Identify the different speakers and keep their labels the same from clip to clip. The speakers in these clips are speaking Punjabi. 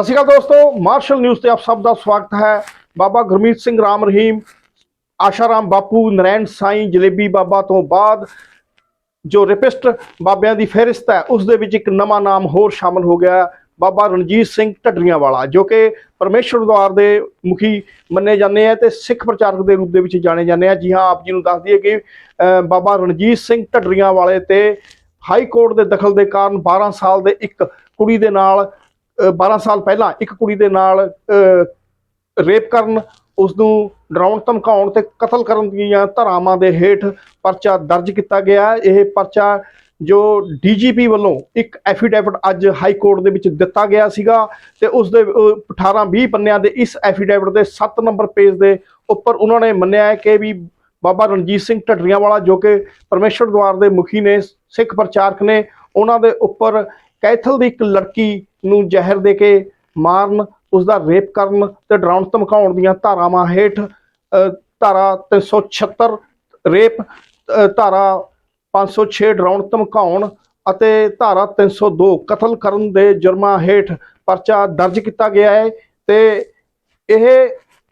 Speaker 1: ਸਤਿ ਸ਼੍ਰੀ ਅਕਾਲ ਦੋਸਤੋ, ਮਾਰਸ਼ਲ ਨਿਊਜ਼ ਤੇ ਆਪ ਸਭ ਦਾ ਸਵਾਗਤ ਹੈ। ਬਾਬਾ ਗੁਰਮੀਤ ਸਿੰਘ ਰਾਮ ਰਹੀਮ, ਆਸ਼ਾਰਾਮ ਬਾਪੂ, ਨਰੈਣ ਸਾਈਂ, ਜਲੇਬੀ ਬਾਬਾ ਤੋਂ ਬਾਅਦ ਜੋ ਰਿਪਿਸਟ ਬਾਬਿਆਂ ਦੀ ਫਹਿਰਿਸਤ ਹੈ, ਉਸ ਦੇ ਵਿੱਚ ਇੱਕ ਨਵਾਂ ਨਾਮ ਹੋਰ ਸ਼ਾਮਲ ਹੋ ਗਿਆ ਬਾਬਾ ਰਣਜੀਤ ਸਿੰਘ ਢੱਡਰੀਆਂ ਵਾਲਾ ਜੋ ਕਿ ਪਰਮੇਸ਼ਵਰ ਦਵਾਰ ਦੇ ਮੁਖੀ ਮੰਨੇ ਜਾਂਦੇ ਆ ਤੇ ਸਿੱਖ ਪ੍ਰਚਾਰਕ ਦੇ ਰੂਪ ਦੇ ਵਿੱਚ ਜਾਣੇ ਜਾਂਦੇ ਆ। ਜੀ ਹਾਂ, ਆਪ ਜੀ ਨੂੰ ਦੱਸ ਦਈਏ ਕਿ ਬਾਬਾ ਰਣਜੀਤ ਸਿੰਘ ਢੱਡਰੀਆਂ ਵਾਲੇ ਤੇ ਹਾਈ ਕੋਰਟ ਦੇ ਦਖਲ ਦੇ ਕਾਰਨ 12 ਸਾਲ ਦੇ ਇੱਕ ਕੁੜੀ ਦੇ ਨਾਲ 12 ਸਾਲ ਪਹਿਲਾਂ ਇੱਕ ਕੁੜੀ ਦੇ ਨਾਲ ਰੇਪ ਕਰਨ ਉਸ ਨੂੰ ਡਰਾਉਣ ਧਮਕਾਉਣ ਤੇ ਕਤਲ ਕਰਨ ਦੀਆਂ ਧਾਰਾਵਾਂ ਦੇ ਹੇਠ ਪਰਚਾ ਦਰਜ ਕੀਤਾ ਗਿਆ। ਇਹ ਪਰਚਾ ਜੋ ਡੀਜੀਪੀ ਵੱਲੋਂ ਇੱਕ ਐਫੀਡੈਵਿਟ ਅੱਜ ਹਾਈ ਕੋਰਟ ਦੇ ਵਿੱਚ ਦਿੱਤਾ ਗਿਆ ਸੀਗਾ ਤੇ ਉਸ ਦੇ ਅਹ, 18 20 ਪੰਨਿਆਂ ਦੇ ਇਸ ਐਫੀਡੈਵਿਟ ਦੇ 7 ਨੰਬਰ ਪੇਜ ਦੇ ਉੱਪਰ ਉਹਨਾਂ ਨੇ ਮੰਨਿਆ ਹੈ ਕਿ ਵੀ ਬਾਬਾ ਰਣਜੀਤ ਸਿੰਘ ਢੱਡਰੀਆਂ ਵਾਲਾ ਜੋ ਕਿ ਪਰਮੇਸ਼ਵਰ ਦਵਾਰ ਦੇ ਮੁਖੀ ਨੇ ਸਿੱਖ ਪ੍ਰਚਾਰਕ ਨੇ ਉਹਨਾਂ ਦੇ ਉੱਪਰ ਕੈਥਲ ਦੀ ਇੱਕ ਲੜਕੀ ਨੂੰ ਜ਼ਹਿਰ ਦੇ ਕੇ ਮਾਰਨ ਉਸ ਦਾ ਰੇਪ ਕਰਨ ਤੇ ਡਰਾਉਣ ਧਮਕਾਉਣ ਦੀਆਂ ਧਾਰਾਵਾਂ ਹੇਠ ਅਹ, ਧਾਰਾ 376 ਰੇਪ ਅਹ, ਧਾਰਾ 506 ਡਰਾਉਣ ਧਮਕਾਉਣ ਅਤੇ ਧਾਰਾ 302 ਕਤਲ ਕਰਨ ਦੇ ਜੁਰਮਾਂ ਹੇਠ ਪਰਚਾ ਦਰਜ ਕੀਤਾ ਗਿਆ ਹੈ ਤੇ ਇਹ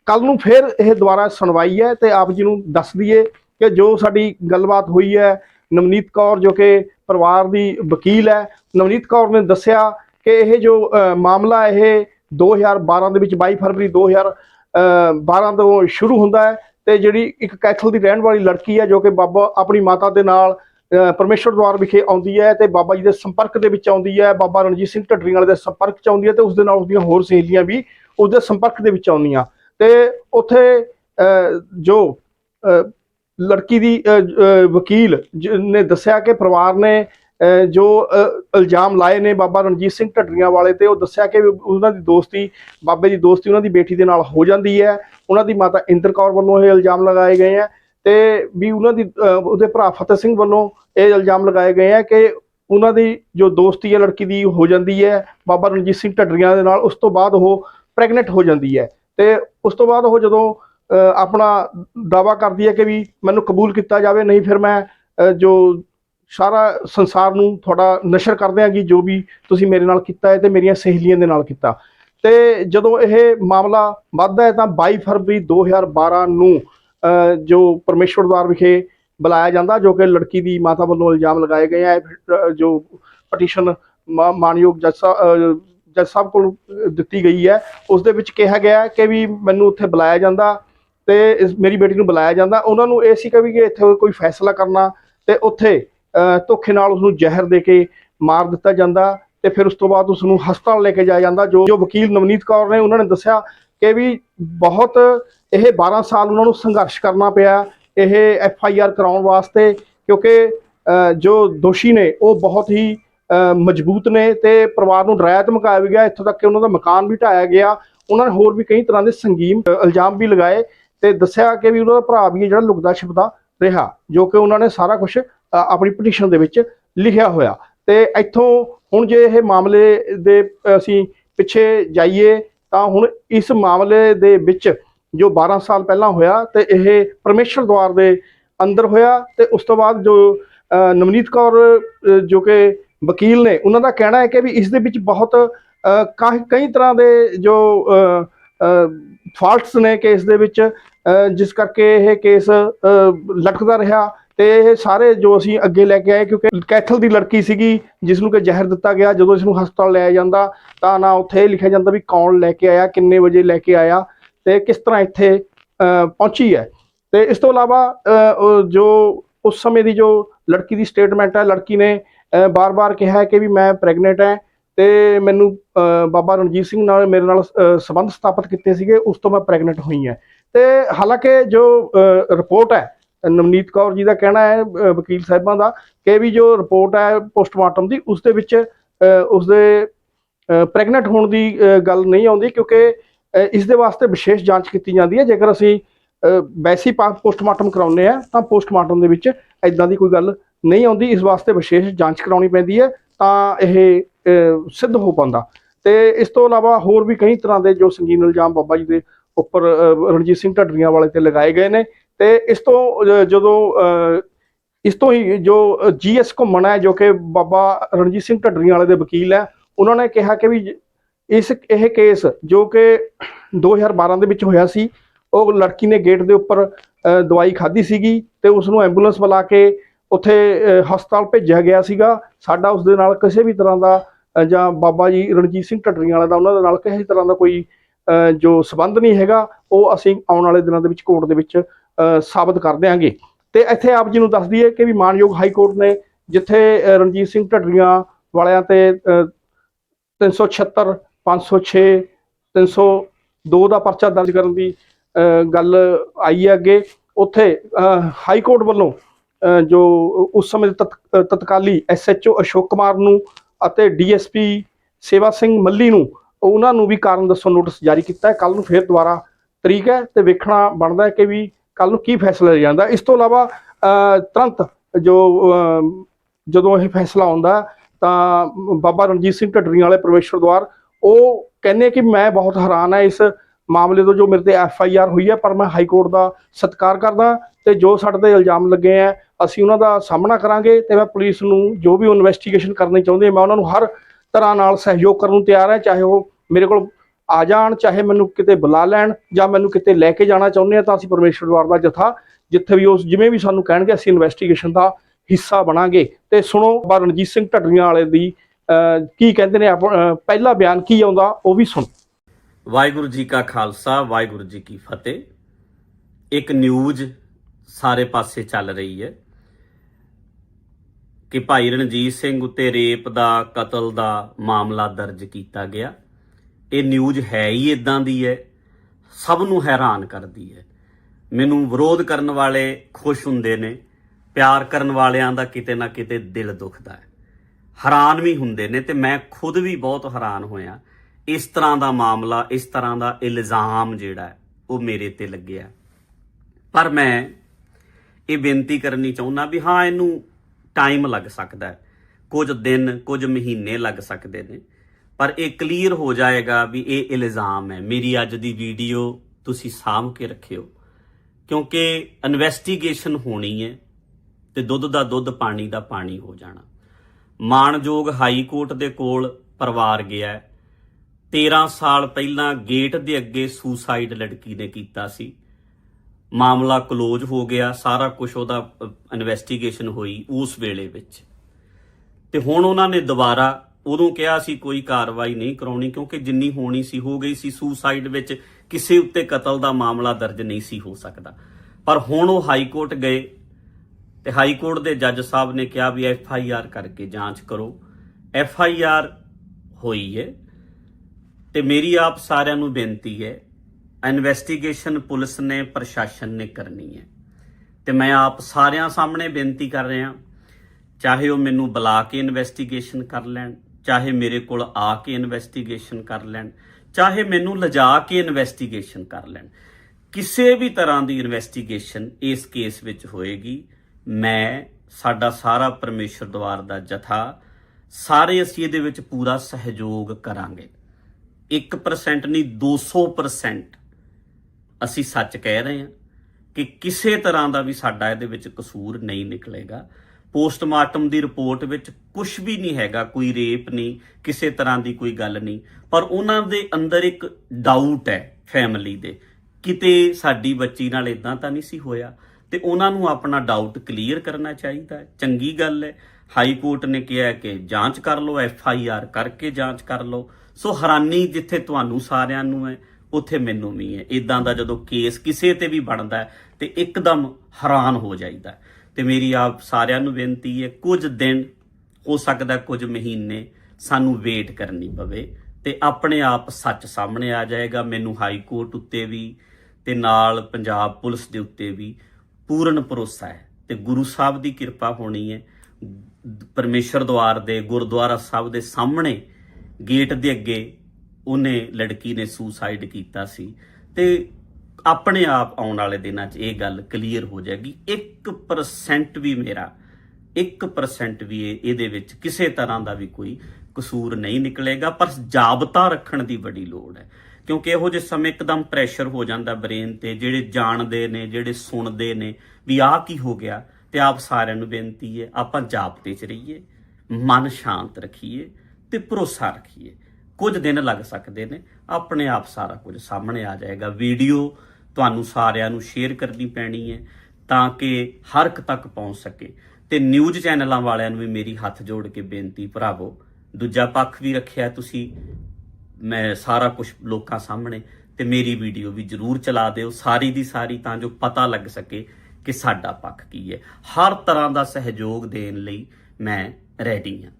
Speaker 1: ਕੱਲ ਨੂੰ ਫਿਰ ਇਹ ਦੁਬਾਰਾ ਸੁਣਵਾਈ ਹੈ ਤੇ ਆਪ ਜੀ ਨੂੰ ਦੱਸ ਦਈਏ ਕਿ ਜੋ ਸਾਡੀ ਗੱਲਬਾਤ ਹੋਈ ਹੈ ਨਵਨੀਤ ਕੌਰ ਜੋ ਕਿ ਪਰਿਵਾਰ ਦੀ ਵਕੀਲ ਹੈ ਨਵਨੀਤ ਕੌਰ ਨੇ ਦੱਸਿਆ ਕਿ ਇਹ ਜੋ ਮਾਮਲਾ ਇਹ 2012 ਦੇ ਵਿੱਚ 22 ਫਰਵਰੀ 2012 ਤੋਂ ਸ਼ੁਰੂ ਹੁੰਦਾ ਹੈ ਤੇ ਜਿਹੜੀ ਇੱਕ ਕੈਥਲ ਦੀ ਰਹਿਣ ਵਾਲੀ ਲੜਕੀ ਹੈ ਜੋ ਕਿ ਬਾਬਾ ਆਪਣੀ ਮਾਤਾ ਦੇ ਨਾਲ ਅ, ਪਰਮੇਸ਼ਵਰ ਦਵਾਰ ਵਿਖੇ ਆਉਂਦੀ ਹੈ ਤੇ ਬਾਬਾ ਜੀ ਦੇ ਸੰਪਰਕ ਦੇ ਵਿੱਚ ਆਉਂਦੀ ਹੈ ਬਾਬਾ ਰਣਜੀਤ ਸਿੰਘ ਢੱਡਰੀ ਵਾਲੇ ਦੇ ਸੰਪਰਕ ਚ ਆਉਂਦੀ ਹੈ ਤੇ ਉਸ ਦੇ ਨਾਲ ਉਸਦੀਆਂ ਹੋਰ ਸਹੇਲੀਆਂ ਵੀ ਉਸ ਦੇ ਸੰਪਰਕ ਦੇ ਵਿੱਚ ਆਉਂਦੀਆਂ। ਤੇ ਉੱਥੇ ਅ, ਜੋ ਅ, ਲੜਕੀ ਦੀ ਅ, ਵਕੀਲ ਨੇ ਦੱਸਿਆ ਕਿ ਪਰਿਵਾਰ ਨੇ ਜੋ ਇਲਜ਼ਾਮ ਲਾਏ ਨੇ ਬਾਬਾ ਰਣਜੀਤ ਸਿੰਘ ਢੱਡਰੀਆਂ ਵਾਲੇ ਤੇ ਉਹ ਦੱਸਿਆ ਕਿ ਵੀ ਉਹਨਾਂ ਦੀ ਦੋਸਤੀ ਬਾਬੇ ਦੀ ਦੋਸਤੀ ਉਹਨਾਂ ਦੀ ਬੇਟੀ ਦੇ ਨਾਲ ਹੋ ਜਾਂਦੀ ਹੈ। ਉਹਨਾਂ ਦੀ ਮਾਤਾ ਇੰਦਰ ਕੌਰ ਵੱਲੋਂ ਇਹ ਇਲਜ਼ਾਮ ਲਗਾਏ ਗਏ ਆ ਤੇ ਵੀ ਉਹਨਾਂ ਦੀ ਉਹਦੇ ਭਰਾ ਫਤਿਹ ਸਿੰਘ ਵੱਲੋਂ ਇਹ ਇਲਜ਼ਾਮ ਲਗਾਏ ਗਏ ਆ ਕਿ ਉਹਨਾਂ ਦੀ ਜੋ ਦੋਸਤੀ ਹੈ ਲੜਕੀ ਦੀ ਹੋ ਜਾਂਦੀ ਹੈ। ਬਾਬਾ ਰਣਜੀਤ ਸਿੰਘ ਢੱਡਰੀਆਂ ਦੇ ਨਾਲ ਉਸ ਤੋਂ ਬਾਅਦ ਉਹ ਪ੍ਰੈਗਨੈਂਟ ਹੋ ਜਾਂਦੀ ਹੈ। ਤੇ ਉਸ ਤੋਂ ਬਾਅਦ ਉਹ ਜਦੋਂ ਅ, ਆਪਣਾ ਦਾਵਾ ਕਰਦੀ ਹੈ ਕਿ ਵੀ ਮੈਨੂੰ ਕਬੂਲ ਕੀਤਾ ਜਾਵੇ ਨਹੀਂ ਫਿਰ ਮੈਂ ਅ, ਜੋ ਸਾਰਾ ਸੰਸਾਰ ਨੂੰ ਤੁਹਾਡਾ ਨਸ਼ਰ ਕਰਦੇ ਕਰ ਕਿ ਜੋ ਵੀ ਤੁਸੀਂ ਮੇਰੇ ਨਾਲ ਕੀਤਾ ਹੈ ਤੇ ਮੇਰੀਆਂ ਸਹੇਲੀਆਂ ਦੇ ਨਾਲ ਕੀਤਾ। ਤੇ ਜਦੋਂ ਇਹ ਮਾਮਲਾ ਵੱਧਦਾ ਹੈ ਤਾਂ 22 ਫਰਵਰੀ 2012 ਨੂੰ ਜੋ ਪਰਮੇਸ਼ਵਰ ਦਵਾਰ ਵਿਖੇ ਬੁਲਾਇਆ ਜਾਂਦਾ, ਜੋ ਕਿ ਲੜਕੀ ਦੀ ਮਾਤਾ ਵੱਲੋਂ ਇਲਜ਼ਾਮ ਲਗਾਏ ਗਏ ਆ ਜੋ ਪਟੀਸ਼ਨ ਮਾਨਯੋਗ ਜੱਜ ਸਾਹਿਬ ਜੱਜ ਸਾਹਿਬ ਕੋਲ ਦਿੱਤੀ ਗਈ ਹੈ, ਉਸ ਦੇ ਵਿੱਚ ਕਿਹਾ ਗਿਆ ਕਿ ਵੀ ਮੈਨੂੰ ਉੱਥੇ ਬੁਲਾਇਆ ਜਾਂਦਾ ਤੇ ਮੇਰੀ ਬੇਟੀ ਨੂੰ ਬੁਲਾਇਆ ਜਾਂਦਾ। ਉਹਨਾਂ ਨੂੰ ਇਹ ਸੀ ਕਿ ਵੀ ਇੱਥੇ ਕੋਈ ਫੈਸਲਾ ਕਰਨਾ ਤੇ ਉੱਥੇ ਧੋਖੇ ਨਾਲ ਉਸ ਨੂੰ ਜ਼ਹਿਰ ਦੇ ਕੇ ਮਾਰ ਦਿੱਤਾ ਜਾਂਦਾ ਤੇ ਫਿਰ ਉਸ ਤੋਂ ਬਾਅਦ ਉਸ ਨੂੰ ਹਸਪਤਾਲ ਲੈ ਕੇ ਜਾਇਆ ਜਾਂਦਾ, ਜੋ ਜੋ ਵਕੀਲ ਨਵਨੀਤ ਕੌਰ ਨੇ ਉਹਨਾਂ ਨੇ ਦੱਸਿਆ ਕਿ ਵੀ ਬਹੁਤ ਇਹ 12 ਸਾਲ ਉਹਨਾਂ ਨੂੰ ਸੰਘਰਸ਼ ਕਰਨਾ ਪਿਆ, ਇਹ ਐਫ ਆਈ ਆਰ ਕਰਾਉਣ ਵਾਸਤੇ ਕਿਉਂਕਿ ਜੋ ਦੋਸ਼ੀ ਨੇ ਉਹ ਬਹੁਤ ਹੀ ਮਜ਼ਬੂਤ ਨੇ ਤੇ ਪਰਿਵਾਰ ਨੂੰ ਡਰਾਇਆ ਧਮਕਾਇਆ ਵੀ ਗਿਆ, ਇੱਥੋਂ ਤੱਕ ਕਿ ਉਹਨਾਂ ਦਾ ਮਕਾਨ ਵੀ ਢਾਇਆ ਗਿਆ, ਉਹਨਾਂ ਨੇ ਹੋਰ ਵੀ ਕਈ ਤਰ੍ਹਾਂ ਦੇ ਸੰਗੀਨ ਇਲਜ਼ਾਮ ਵੀ ਲਗਾਏ ਤੇ ਦੱਸਿਆ ਕਿ ਵੀ ਉਹਨਾਂ ਦਾ ਭਰਾ ਵੀ ਹੈ ਜਿਹੜਾ ਲੁਕਦਾ ਛਿਪਦਾ ਰਿਹਾ, ਜੋ ਕਿ ਉਹਨਾਂ ਨੇ ਸਾਰਾ ਕੁਝ ਆਪਣੀ ਪਟੀਸ਼ਨ ਦੇ ਵਿੱਚ ਲਿਖਿਆ ਹੋਇਆ। ਤੇ ਇੱਥੋਂ ਹੁਣ ਜੇ ਇਹ ਮਾਮਲੇ ਦੇ ਅਸੀਂ ਪਿੱਛੇ ਜਾਈਏ ਤਾਂ ਹੁਣ ਇਸ ਮਾਮਲੇ ਦੇ ਵਿੱਚ ਜੋ 12 ਸਾਲ ਪਹਿਲਾਂ ਹੋਇਆ ਤੇ ਇਹ ਪਰਮੇਸ਼ਰ ਦਵਾਰ ਦੇ ਅੰਦਰ ਹੋਇਆ ਤੇ ਉਸ ਤੋਂ ਬਾਅਦ ਜੋ ਨਵਨੀਤ ਕੌਰ ਜੋ ਕਿ ਵਕੀਲ ਨੇ ਉਹਨਾਂ ਦਾ ਕਹਿਣਾ ਹੈ ਕਿ ਵੀ ਇਸ ਦੇ ਵਿੱਚ ਬਹੁਤ ਕਈ ਤਰ੍ਹਾਂ ਦੇ ਜੋ ਫਾਲਟਸ ਨੇ ਕੇਸ ਦੇ ਵਿੱਚ ਜਿਸ ਕਰਕੇ ਇਹ ਕੇਸ ਅ, ਲਟਕਦਾ ਰਿਹਾ। ਤੇ ਇਹ ਸਾਰੇ ਜੋ ਅਸੀਂ ਅੱਗੇ ਲੈ ਕੇ ਆਏ ਕਿਉਂਕਿ ਕੈਥਲ ਦੀ ਲੜਕੀ ਸੀਗੀ ਜਿਸ ਨੂੰ ਕਿ ਜ਼ਹਿਰ ਦਿੱਤਾ ਗਿਆ ਜਦੋਂ ਇਸ ਨੂੰ ਹਸਪਤਾਲ ਲਿਆਇਆ ਜਾਂਦਾ ਤਾਂ ਨਾ ਉੱਥੇ ਇਹ ਲਿਖਿਆ ਜਾਂਦਾ ਵੀ ਕੌਣ ਲੈ ਕੇ ਆਇਆ ਕਿੰਨੇ ਵਜੇ ਲੈ ਕੇ ਆਇਆ ਤੇ ਕਿਸ ਤਰ੍ਹਾਂ ਇੱਥੇ ਪਹੁੰਚੀ ਹੈ। ਤੇ ਇਸ ਤੋਂ ਇਲਾਵਾ ਜੋ ਉਸ ਸਮੇਂ ਦੀ ਜੋ ਲੜਕੀ ਦੀ ਸਟੇਟਮੈਂਟ ਹੈ ਲੜਕੀ ਨੇ ਬਾਰ-ਬਾਰ ਕਿਹਾ ਕਿ ਵੀ ਮੈਂ ਪ੍ਰੈਗਨੈਂਟ ਹੈ ਤੇ ਮੈਨੂੰ ਬਾਬਾ ਰਣਜੀਤ ਸਿੰਘ ਨਾਲ ਮੇਰੇ ਨਾਲ ਅ, ਸੰਬੰਧ ਸਥਾਪਿਤ ਕੀਤੇ ਸੀਗੇ ਉਸ ਤੋਂ ਮੈਂ ਪ੍ਰੈਗਨੈਂਟ ਹੋਈ ਹਾਂ। ਤੇ ਹਾਲਾਂਕਿ ਜੋ ਰਿਪੋਰਟ ਹੈ ਨਵਨੀਤ ਕੌਰ ਜੀ ਦਾ ਕਹਿਣਾ ਹੈ ਵਕੀਲ ਸਾਹਿਬਾਂ ਦਾ ਕਿ ਵੀ ਜੋ ਰਿਪੋਰਟ ਹੈ ਪੋਸਟਮਾਰਟਮ ਦੀ ਉਸ ਦੇ ਵਿੱਚ ਅ, ਉਸ ਦੇ ਪ੍ਰੈਗਨੈਂਟ ਹੋਣ ਦੀ ਗੱਲ ਨਹੀਂ ਆਉਂਦੀ ਕਿਉਂਕਿ ਅ, ਇਸ ਦੇ ਵਾਸਤੇ ਵਿਸ਼ੇਸ਼ ਜਾਂਚ ਕੀਤੀ ਜਾਂਦੀ ਹੈ। ਜੇਕਰ ਅਸੀਂ ਅ, ਵੈਸੀ ਪੋਸਟਮਾਰਟਮ ਕਰਾਉਂਦੇ ਆ ਤਾਂ ਪੋਸਟਮਾਰਟਮ ਦੇ ਵਿੱਚ ਐਦਾਂ ਦੀ ਕੋਈ ਗੱਲ ਨਹੀਂ ਆਉਂਦੀ। ਇਸ ਵਾਸਤੇ ਵਿਸ਼ੇਸ਼ ਜਾਂਚ ਕਰਾਉਣੀ ਪੈਂਦੀ ਹੈ ਤਾਂ ਇਹ ਸਿੱਧ ਹੋ ਪਾਉਂਦਾ। ਤੇ ਇਸ ਤੋਂ ਇਲਾਵਾ ਹੋਰ ਵੀ ਕਈ ਤਰ੍ਹਾਂ ਦੇ ਜੋ ਸੰਗੀਨ ਇਲਜ਼ਾਮ ਬਾਬਾ ਜੀ ਦੇ ਉੱਪਰ ਰਣਜੀਤ ਸਿੰਘ ਢੱਡਰੀਆਂ ਵਾਲੇ ਤੇ ਲਗਾਏ ਗਏ ਨੇ ਤੇ ਇਸ ਤੋਂ ਜਦੋਂ ਇਸ ਤੋਂ ਹੀ ਜੋ ਜੀਐਸ ਘੁੰਮਣ ਹੈ ਜੋ ਕਿ ਬਾਬਾ ਰਣਜੀਤ ਸਿੰਘ ਢੱਡਰੀਆਂ ਵਾਲੇ ਦੇ ਵਕੀਲ ਹੈ, ਉਹਨਾਂ ਨੇ ਕਿਹਾ ਕਿ ਵੀ ਇਸ, ਇਹ ਕੇਸ ਜੋ ਕਿ 2012 ਦੇ ਵਿੱਚ ਹੋਇਆ ਸੀ, ਉਹ ਲੜਕੀ ਨੇ ਗੇਟ ਦੇ ਉੱਪਰ ਦਵਾਈ ਖਾਧੀ ਸੀਗੀ ਤੇ ਉਸ ਨੂੰ ਐਂਬੂਲੈਂਸ ਬੁਲਾ ਕੇ ਉੱਥੇ ਹਸਪਤਾਲ ਭੇਜਿਆ ਗਿਆ ਸੀਗਾ। ਸਾਡਾ ਉਸ ਦੇ ਨਾਲ ਕਿਸੇ ਵੀ ਤਰ੍ਹਾਂ ਦਾ ਜਾਂ ਬਾਬਾ ਜੀ ਰਣਜੀਤ ਸਿੰਘ ਢੱਡਰੀਆਂ ਵਾਲਾ ਦਾ ਉਹਨਾਂ ਦੇ ਨਾਲ ਕਿਸੇ ਤਰ੍ਹਾਂ ਦਾ ਕੋਈ ਜੋ ਸਬੰਧ ਨਹੀਂ ਹੈਗਾ, ਉਹ ਅਸੀਂ ਆਉਣ ਵਾਲੇ ਦਿਨਾਂ ਦੇ ਵਿੱਚ ਕੋਰਟ ਦੇ ਵਿੱਚ ਸਾਬਤ ਕਰ ਦਿਆਂਗੇ। ਤੇ ਇੱਥੇ ਆਪ ਜੀ ਨੂੰ ਦੱਸ ਦਈਏ ਕਿ ਵੀ ਮਾਨਯੋਗ ਹਾਈ ਕੋਰਟ ਨੇ ਜਿੱਥੇ ਰਣਜੀਤ ਸਿੰਘ ਢੱਡਰੀਆਂ ਵਾਲਿਆਂ ਤੇ ਅ, 376 506 302 ਦਾ ਪਰਚਾ ਦਰਜ ਕਰਨ ਦੀ ਗੱਲ ਆਈ ਹੈ ਅੱਗੇ। ਉੱਥੇ ਹਾਈ ਕੋਰਟ ਵੱਲੋਂ ਜੋ ਉਸ ਸਮੇਂ ਦੇ ਤਤ- ਅ, ਤਤਕਾਲੀ ਐਸਐਚਓ ਅਸ਼ੋਕ ਕੁਮਾਰ ਨੂੰ ਅਤੇ ਡੀਐਸਪੀ ਸੇਵਾ ਸਿੰਘ ਮੱਲੀ ਨੂੰ ਉਹਨਾਂ ਨੂੰ ਵੀ ਕਾਰਨ ਦੱਸੋ ਨੋਟਿਸ ਜਾਰੀ ਕੀਤਾ ਹੈ। ਕੱਲ ਨੂੰ ਫੇਰ ਦੁਬਾਰਾ ਤਰੀਕ ਹੈ ਤੇ ਵੇਖਣਾ ਬਣਦਾ ਹੈ ਕਿ ਵੀ ਕੱਲ ਨੂੰ ਕੀ ਫੈਸਲਾ ਲਿਆ ਜਾਂਦਾ? ਇਸ ਤੋਂ ਇਲਾਵਾ ਤੁਰੰਤ ਜੋ ਜਦੋਂ ਇਹ ਫੈਸਲਾ ਆਉਂਦਾ, ਤਾਂ ਬਾਬਾ ਰਣਜੀਤ ਸਿੰਘ ਢੱਡਰੀਆਂ ਵਾਲੇ ਪਰਮੇਸ਼ਰ ਦਵਾਰ ਉਹ ਕਹਿੰਦੇ ਕਿ ਮੈਂ ਬਹੁਤ ਹੈਰਾਨ ਹੈ ਇਸ ਮਾਮਲੇ ਤੋਂ ਜੋ ਮੇਰੇ ਤੇ ਐਫ ਆਈ ਆਰ ਹੋਈ ਹੈ, ਪਰ ਮੈਂ ਹਾਈ ਕੋਰਟ ਦਾ ਸਤਿਕਾਰ ਕਰਦਾ ਤੇ ਜੋ ਸਾਡੇ ਤੇ ਇਲਜ਼ਾਮ ਲੱਗੇ ਆ ਅਸੀਂ ਉਹਨਾਂ ਦਾ ਸਾਹਮਣਾ ਕਰਾਂਗੇ ਤੇ ਮੈਂ ਪੁਲਿਸ ਨੂੰ ਜੋ ਵੀ ਇਨਵੈਸਟੀਗੇਸ਼ਨ ਕਰਨੀ ਚਾਹੁੰਦੇ, ਮੈਂ ਉਹਨਾਂ ਨੂੰ ਹਰ ਤਰ੍ਹਾਂ ਨਾਲ ਸਹਿਯੋਗ ਕਰਨ ਨੂੰ ਤਿਆਰ ਹਾਂ, ਚਾਹੇ ਉਹ ਮੇਰੇ ਕੋਲ ਆ ਜਾਣ, ਚਾਹੇ ਮੈਨੂੰ ਕਿਤੇ ਬੁਲਾ ਲੈਣ ਜਾਂ ਮੈਨੂੰ ਕਿਤੇ ਲੈ ਕੇ ਜਾਣਾ ਚਾਹੁੰਦੇ ਆ ਤਾਂ ਅਸੀਂ ਪਰਮੇਸ਼ਰ ਦਵਾਰ ਦਾ ਜਥਾ, ਜਿੱਥੇ ਵੀ ਉਸ ਜਿਵੇਂ ਵੀ ਸਾਨੂੰ ਕਹਿਣਗੇ, ਅਸੀਂ ਇਨਵੈਸਟੀਗੇਸ਼ਨ ਦਾ ਹਿੱਸਾ ਬਣਾਂਗੇ। ਤੇ ਸੁਣੋ, ਬਾਬਾ ਰਣਜੀਤ ਸਿੰਘ ਢੱਡਰੀਆਂ ਵਾਲੇ ਦੀ ਕੀ ਕਹਿੰਦੇ ਨੇ ਆਪ- ਪਹਿਲਾ ਬਿਆਨ ਕੀ ਆਉਂਦਾ, ਉਹ ਵੀ ਸੁਣ।
Speaker 2: ਵਾਹਿਗੁਰੂ ਜੀ ਕਾ ਖਾਲਸਾ, ਵਾਹਿਗੁਰੂ ਜੀ ਕੀ ਫਤਿਹ। ਇੱਕ ਨਿਊਜ਼ ਸਾਰੇ ਪਾਸੇ ਚੱਲ ਰਹੀ ਹੈ ਕਿ ਭਾਈ ਰਣਜੀਤ ਸਿੰਘ ਉੱਤੇ ਰੇਪ ਦਾ, ਕਤਲ ਦਾ ਮਾਮਲਾ ਦਰਜ ਕੀਤਾ ਗਿਆ। ਇਹ ਨਿਊਜ਼ ਹੈ ਹੀ ਇਦਾਂ ਦੀ ਹੈ, ਸਭ ਨੂੰ ਹੈਰਾਨ ਕਰਦੀ ਹੈ। ਮੈਨੂੰ ਵਿਰੋਧ ਕਰਨ ਵਾਲੇ ਖੁਸ਼ ਹੁੰਦੇ ਨੇ, ਪਿਆਰ ਕਰਨ ਵਾਲਿਆਂ ਦਾ ਕਿਤੇ ਨਾ ਕਿਤੇ ਦਿਲ ਦੁਖਦਾ ਹੈ। ਹੈਰਾਨ ਵੀ ਹੁੰਦੇ ਨੇ ਤੇ ਮੈਂ ਖੁਦ ਵੀ ਬਹੁਤ ਹੈਰਾਨ ਹੋਇਆ। ਇਸ ਤਰ੍ਹਾਂ ਦਾ ਮਾਮਲਾ, ਇਸ ਤਰ੍ਹਾਂ ਦਾ ਇਲਜ਼ਾਮ ਜਿਹੜਾ ਉਹ ਮੇਰੇ ਤੇ ਲੱਗਿਆ। ਪਰ ਮੈਂ ਇਹ ਬੇਨਤੀ ਕਰਨੀ ਚਾਹੁੰਦਾ ਵੀ ਹਾਂ, ਇਹਨੂੰ ਟਾਈਮ ਲੱਗ ਸਕਦਾ ਹੈ। ਕੁਝ ਦਿਨ, ਕੁਝ ਮਹੀਨੇ ਲੱਗ ਸਕਦੇ ਨੇ। ਪਰ ਇਹ ਕਲੀਅਰ ਹੋ ਜਾਏਗਾ ਵੀ ਇਹ ਇਲਜ਼ਾਮ ਹੈ। ਮੇਰੀ ਅੱਜ ਦੀ ਵੀਡੀਓ ਤੁਸੀਂ ਸਾਂਭ ਕੇ ਰੱਖਿਓ। ਕਿਉਂਕਿ ਇਨਵੈਸਟੀਗੇਸ਼ਨ ਹੋਣੀ ਹੈ ਤੇ ਦੁੱਧ ਦਾ ਦੁੱਧ, ਪਾਣੀ ਦਾ ਪਾਣੀ ਹੋ ਜਾਣਾ। ਮਾਣਯੋਗ ਹਾਈ ਕੋਰਟ ਦੇ ਕੋਲ ਪਰਿਵਾਰ ਗਿਆ ਹੈ। 13 ਸਾਲ ਪਹਿਲਾਂ ਗੇਟ ਦੇ ਅੱਗੇ ਸੁਸਾਈਡ ਲੜਕੀ ਨੇ ਕੀਤਾ ਸੀ। ਮਾਮਲਾ ਕਲੋਜ਼ ਹੋ ਗਿਆ, ਸਾਰਾ ਕੁਝ ਉਹਦਾ ਇਨਵੈਸਟੀਗੇਸ਼ਨ ਹੋਈ ਉਸ ਵੇਲੇ ਵਿੱਚ। ਤੇ ਹੁਣ ਉਹਨਾਂ ਨੇ ਦੁਬਾਰਾ ਉਦੋਂ ਕਿਹਾ ਸੀ ਕੋਈ ਕਾਰਵਾਈ ਨਹੀਂ ਕਰਾਉਣੀ ਕਿਉਂਕਿ ਜਿੰਨੀ ਹੋਣੀ ਸੀ, ਹੋ ਗਈ ਸੀ। ਸੂਸਾਈਡ ਵਿੱਚ ਕਿਸੇ ਉੱਤੇ ਕਤਲ ਦਾ ਮਾਮਲਾ ਦਰਜ ਨਹੀਂ ਸੀ ਹੋ ਸਕਦਾ। ਪਰ ਹੁਣ ਉਹ ਹਾਈ ਕੋਰਟ ਗਏ ਤੇ ਹਾਈ ਕੋਰਟ ਦੇ ਜੱਜ ਸਾਹਿਬ ਨੇ ਕਿਹਾ ਵੀ ਐਫ ਆਈ ਆਰ ਕਰਕੇ ਜਾਂਚ ਕਰੋ। ਐਫ ਆਈ ਆਰ ਹੋਈ ਹੈ ਤੇ ਮੇਰੀ ਆਪ ਸਾਰਿਆਂ ਨੂੰ ਬੇਨਤੀ ਹੈ ਇਨਵੈਸਟੀਗੇਸ਼ਨ ਪੁਲਿਸ ਨੇ, ਪ੍ਰਸ਼ਾਸਨ ਨੇ ਕਰਨੀ ਹੈ ਤੇ ਮੈਂ ਆਪ ਸਾਰਿਆਂ ਸਾਹਮਣੇ ਬੇਨਤੀ ਕਰ ਰਿਹਾ, ਚਾਹੇ ਉਹ ਮੈਨੂੰ ਬੁਲਾ ਕੇ ਇਨਵੈਸਟੀਗੇਸ਼ਨ ਕਰ ਲੈਣ ਚਾਹੇ ਮੇਰੇ ਕੋਲ ਆ ਕੇ ਇਨਵੈਸਟੀਗੇਸ਼ਨ ਕਰ ਲੈਣ, ਚਾਹੇ ਮੈਨੂੰ ਲਿਜਾ ਕੇ ਇਨਵੈਸਟੀਗੇਸ਼ਨ ਕਰ ਲੈਣ, ਕਿਸੇ ਵੀ ਤਰ੍ਹਾਂ ਦੀ ਇਨਵੈਸਟੀਗੇਸ਼ਨ ਇਸ ਕੇਸ ਵਿੱਚ ਹੋਏਗੀ। ਮੈਂ, ਸਾਡਾ ਸਾਰਾ ਪਰਮੇਸ਼ਰ ਦਵਾਰ ਦਾ ਜਥਾ, ਸਾਰੇ ਅਸੀਂ ਇਹਦੇ ਵਿੱਚ ਪੂਰਾ ਸਹਿਯੋਗ ਕਰਾਂਗੇ। 1% ਨਹੀਂ 200% ਅਸੀਂ ਸੱਚ ਕਹਿ ਰਹੇ ਹਾਂ ਕਿ ਕਿਸੇ ਤਰ੍ਹਾਂ ਦਾ ਵੀ ਸਾਡਾ ਇਹਦੇ ਵਿੱਚ ਕਸੂਰ ਨਹੀਂ ਨਿਕਲੇਗਾ। ਪੋਸਟਮਾਰਟਮ ਦੀ ਰਿਪੋਰਟ ਵਿੱਚ ਕੁਝ ਵੀ ਨਹੀਂ ਹੈਗਾ, ਕੋਈ ਰੇਪ ਨਹੀਂ, ਕਿਸੇ ਤਰ੍ਹਾਂ ਦੀ ਕੋਈ ਗੱਲ ਨਹੀਂ। ਪਰ ਉਹਨਾਂ ਦੇ ਅੰਦਰ ਇੱਕ ਡਾਊਟ ਹੈ ਫੈਮਿਲੀ ਦੇ। ਕਿਤੇ ਸਾਡੀ ਬੱਚੀ ਨਾਲ ਇਦਾਂ ਤਾਂ ਨਹੀਂ ਸੀ ਹੋਇਆ? ਤੇ ਉਹਨਾਂ ਨੂੰ ਆਪਣਾ ਡਾਊਟ ਕਲੀਅਰ ਕਰਨਾ ਚਾਹੀਦਾ ਚੰਗੀ ਗੱਲ ਹੈ। ਹਾਈ ਕੋਰਟ ਨੇ ਕਿਹਾ ਕਿ ਜਾਂਚ ਕਰ ਲਓ ਐਫ ਆਈ ਆਰ ਕਰਕੇ ਜਾਂਚ ਕਰ ਲਓ। ਸੋ ਹੈਰਾਨੀ ਜਿੱਥੇ ਤੁਹਾਨੂੰ ਸਾਰਿਆਂ ਨੂੰ ਹੈ, ਉੱਥੇ ਮੈਨੂੰ ਵੀ ਹੈ। ਇਦਾਂ ਦਾ ਜਦੋਂ ਕੇਸ ਕਿਸੇ ਤੇ ਵੀ ਬਣਦਾ ਹੈ, ਤੇ ਇੱਕਦਮ ਹੈਰਾਨ ਹੋ ਜਾਈਦਾ ਤੇ ਮੇਰੀ ਆਪ ਸਾਰਿਆਂ ਨੂੰ ਬੇਨਤੀ ਹੈ, ਕੁਝ ਦਿਨ, ਹੋ ਸਕਦਾ ਕੁਝ ਮਹੀਨੇ ਸਾਨੂੰ ਵੇਟ ਕਰਨੀ ਪਵੇ ਤੇ ਆਪਣੇ ਆਪ ਸੱਚ ਸਾਹਮਣੇ ਆ ਜਾਏਗਾ। ਮੈਨੂੰ ਹਾਈ ਕੋਰਟ ਉੱਤੇ ਵੀ ਤੇ ਨਾਲ ਪੰਜਾਬ ਪੁਲਿਸ ਦੇ ਉੱਤੇ ਵੀ ਪੂਰਨ ਭਰੋਸਾ ਹੈ ਤੇ ਗੁਰੂ ਸਾਹਿਬ ਦੀ ਕਿਰਪਾ ਹੋਣੀ ਹੈ। ਪਰਮੇਸ਼ਰ ਦਵਾਰ ਦੇ, ਗੁਰਦੁਆਰਾ ਸਾਹਿਬ ਦੇ ਸਾਹਮਣੇ ਗੇਟ ਦੇ ਅੱਗੇ ਉਹਨੇ ਲੜਕੀ ਨੇ ਸੁਸਾਈਡ ਕੀਤਾ ਸੀ। ਤੇ ਆਪਣੇ ਆਪ ਆਉਣ ਵਾਲੇ ਦਿਨਾਂ 'ਚ ਇਹ ਗੱਲ ਕਲੀਅਰ ਹੋ ਜਾਏਗੀ। 1% ਵੀ ਮੇਰਾ 1% ਵੀ ਇਹਦੇ ਵਿੱਚ ਕਿਸੇ ਤਰ੍ਹਾਂ ਦਾ ਵੀ ਕੋਈ ਕਸੂਰ ਨਹੀਂ ਨਿਕਲੇਗਾ, ਪਰ ਜਾਬਤਾ ਰੱਖਣ ਦੀ ਬੜੀ ਲੋੜ ਹੈ। ਕਿਉਂਕਿ ਇਹੋ ਜਿਹੇ ਸਮੇਂ ਇੱਕਦਮ ਪ੍ਰੈਸ਼ਰ ਹੋ ਜਾਂਦਾ ਬ੍ਰੇਨ ਤੇ, ਜਿਹੜੇ ਜਾਣਦੇ ਨੇ, ਜਿਹੜੇ ਸੁਣਦੇ ਨੇ ਵੀ ਆਹ ਕੀ ਹੋ ਗਿਆ ਤੇ ਆਪ ਸਾਰਿਆਂ ਨੂੰ ਬੇਨਤੀ ਹੈ, ਆਪਾਂ ਜਾਬਤੇ 'ਚ ਰਹੀਏ, ਮਨ ਸ਼ਾਂਤ ਰੱਖੀਏ ਤੇ ਭਰੋਸਾ ਰੱਖੀਏ। ਕੁਝ ਦਿਨ ਲੱਗ ਸਕਦੇ ਨੇ, ਆਪਣੇ ਆਪ ਸਾਰਾ ਕੁਝ ਸਾਹਮਣੇ ਆ ਜਾਏਗਾ। ਵੀਡੀਓ ਤੁਹਾਨੂੰ ਸਾਰਿਆਂ ਨੂੰ ਸ਼ੇਅਰ ਕਰਨੀ ਪੈਣੀ ਹੈ ਤਾਂ ਕਿ ਹਰ ਇੱਕ ਤੱਕ ਪਹੁੰਚ ਸਕੇ। ਤੇ ਨਿਊਜ਼ ਚੈਨਲਾਂ ਵਾਲਿਆਂ ਨੂੰ ਵੀ ਮੇਰੀ ਹੱਥ ਜੋੜ ਕੇ ਬੇਨਤੀ, ਭਰਾਵੋ, ਦੂਜਾ ਪੱਖ ਵੀ ਰੱਖਿਆ ਤੁਸੀਂ, ਮੈਂ ਸਾਰਾ ਕੁਝ ਲੋਕਾਂ ਸਾਹਮਣੇ, ਤੇ ਮੇਰੀ ਵੀਡੀਓ ਵੀ ਜਰੂਰ ਚਲਾ ਦਿਓ ਸਾਰੀ ਦੀ ਸਾਰੀ ਤਾਂ ਜੋ ਪਤਾ ਲੱਗ ਸਕੇ ਕਿ ਸਾਡਾ ਪੱਖ ਕੀ ਹੈ। ਹਰ ਤਰ੍ਹਾਂ ਦਾ ਸਹਿਯੋਗ ਦੇਣ ਲਈ ਮੈਂ ਰੈਡੀ ਹਾਂ।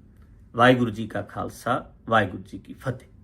Speaker 2: ਵਾਹਿਗੁਰੂ ਜੀ ਕਾ ਖਾਲਸਾ, ਵਾਹਿਗੁਰੂ ਜੀ ਕੀ ਫਤਿਹ।